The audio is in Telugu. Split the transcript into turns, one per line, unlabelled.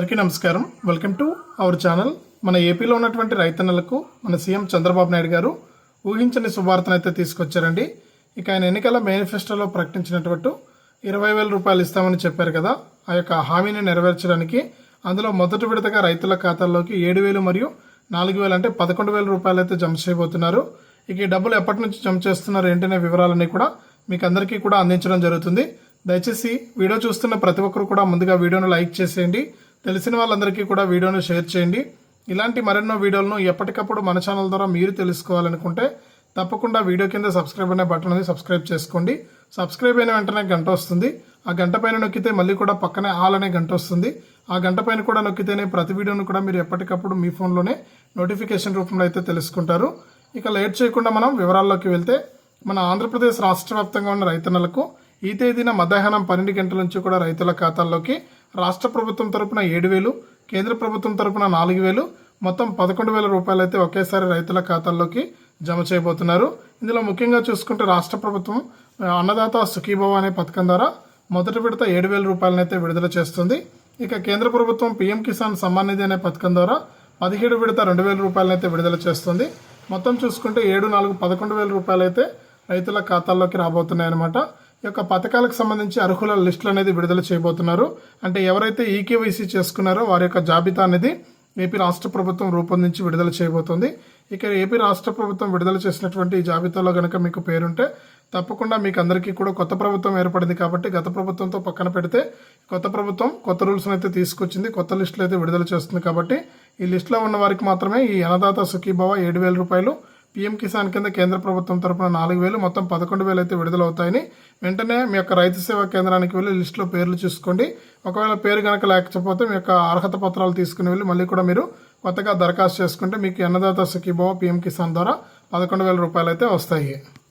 అందరికీ నమస్కారం. Welcome to our channel. మన ఏపీలో ఉన్నటువంటి రైతన్నలకు మన సీఎం చంద్రబాబు నాయుడు గారు ఊహించని శుభార్తను అయితే తీసుకొచ్చారండి. ఇక ఆయన ఎన్నికల మేనిఫెస్టోలో ప్రకటించినటువంటి ఇరవై వేల రూపాయలు ఇస్తామని చెప్పారు కదా ఆ యొక్క హామీని నెరవేర్చడానికి అందులో మొదటి విడతగా రైతుల ఖాతాల్లోకి ఏడు వేలు మరియు నాలుగు వేలు అంటే పదకొండు వేల రూపాయలు అయితే జమ చేయబోతున్నారు. ఇక ఈ డబ్బులు ఎప్పటి నుంచి జమ చేస్తున్నారు ఏంటనే వివరాలన్నీ కూడా మీకు అందరికీ కూడా అందించడం జరుగుతుంది. దయచేసి వీడియో చూస్తున్న ప్రతి ఒక్కరు కూడా ముందుగా వీడియోను లైక్ చేసేయండి. తెలిసిన వాళ్ళందరికీ కూడా వీడియోను షేర్ చేయండి. ఇలాంటి మరెన్నో వీడియోలను ఎప్పటికప్పుడు మన ఛానల్ ద్వారా మీరు తెలుసుకోవాలనుకుంటే తప్పకుండా వీడియో కింద సబ్స్క్రైబ్ అనే బటన్ ఉంది సబ్స్క్రైబ్ చేసుకోండి. సబ్స్క్రైబ్ అయిన వెంటనే గంట వస్తుంది. ఆ గంట పైన నొక్కితే మళ్ళీ కూడా పక్కనే ఆల్ అనే గంట వస్తుంది. ఆ గంట పైన కూడా నొక్కితేనే ప్రతి వీడియోను కూడా మీరు ఎప్పటికప్పుడు మీ ఫోన్లోనే నోటిఫికేషన్ రూపంలో అయితే తెలుసుకుంటారు. ఇక లేట్ చేయకుండా మనం వివరాల్లోకి వెళ్తే మన ఆంధ్రప్రదేశ్ రాష్ట్ర వ్యాప్తంగా ఉన్న రైతన్నలకు ఈ తేదీన మధ్యాహ్నం పన్నెండు గంటల నుంచి కూడా రైతుల ఖాతాల్లోకి రాష్ట్ర ప్రభుత్వం తరపున ఏడు వేలు కేంద్ర ప్రభుత్వం తరపున నాలుగు వేలు మొత్తం పదకొండు వేల రూపాయలు అయితే ఒకేసారి రైతుల ఖాతాల్లోకి జమ చేయబోతున్నారు. ఇందులో ముఖ్యంగా చూసుకుంటే రాష్ట్ర ప్రభుత్వం అన్నదాత సుఖీభవ అనే పథకం ద్వారా మొదటి విడత ఏడు వేల రూపాయలనైతే విడుదల చేస్తుంది. ఇక కేంద్ర ప్రభుత్వం పీఎం కిసాన్ సమ్మాన్ నిధి అనే పథకం ద్వారా పదిహేడు విడత రెండు వేల రూపాయలనైతే విడుదల చేస్తుంది. మొత్తం చూసుకుంటే ఏడు నాలుగు పదకొండు వేల రూపాయలైతే రైతుల ఖాతాల్లోకి రాబోతున్నాయన్నమాట. యొక్క పథకాలకు సంబంధించి అర్హుల లిస్టులు అనేది విడుదల చేయబోతున్నారు. అంటే ఎవరైతే ఈకేవైసీ చేసుకున్నారో వారి యొక్క జాబితా అనేది ఏపీ రాష్ట్ర ప్రభుత్వం రూపొందించి విడుదల చేయబోతోంది. ఇక ఏపీ రాష్ట్ర ప్రభుత్వం విడుదల చేసినటువంటి ఈ జాబితాలో కనుక మీకు పేరుంటే తప్పకుండా మీకు అందరికీ కూడా కొత్త ప్రభుత్వం ఏర్పడింది కాబట్టి గత ప్రభుత్వంతో పక్కన పెడితే కొత్త ప్రభుత్వం కొత్త రూల్స్ అయితే తీసుకొచ్చింది కొత్త లిస్టులు అయితే విడుదల చేస్తుంది కాబట్టి ఈ లిస్టులో ఉన్న వారికి మాత్రమే ఈ అన్నదాత సుఖీభావ ఏడు వేల రూపాయలు పీఎం కిసాన్ కింద కేంద్ర ప్రభుత్వం తరపున నాలుగు వేలు మొత్తం పదకొండు వేలు అయితే విడుదలవుతాయని వెంటనే మీ యొక్క రైతు సేవా కేంద్రానికి వెళ్ళి లిస్టులో పేర్లు చూసుకోండి. ఒకవేళ పేరు కనుక లేకపోతే మీ యొక్క అర్హత పత్రాలు తీసుకుని వెళ్ళి మళ్ళీ కూడా మీరు కొత్తగా దరఖాస్తు చేసుకుంటే మీకు అన్నదాత సుఖీభవ పీఎం కిసాన్ ద్వారా పదకొండు వేల రూపాయలు అయితే వస్తాయి.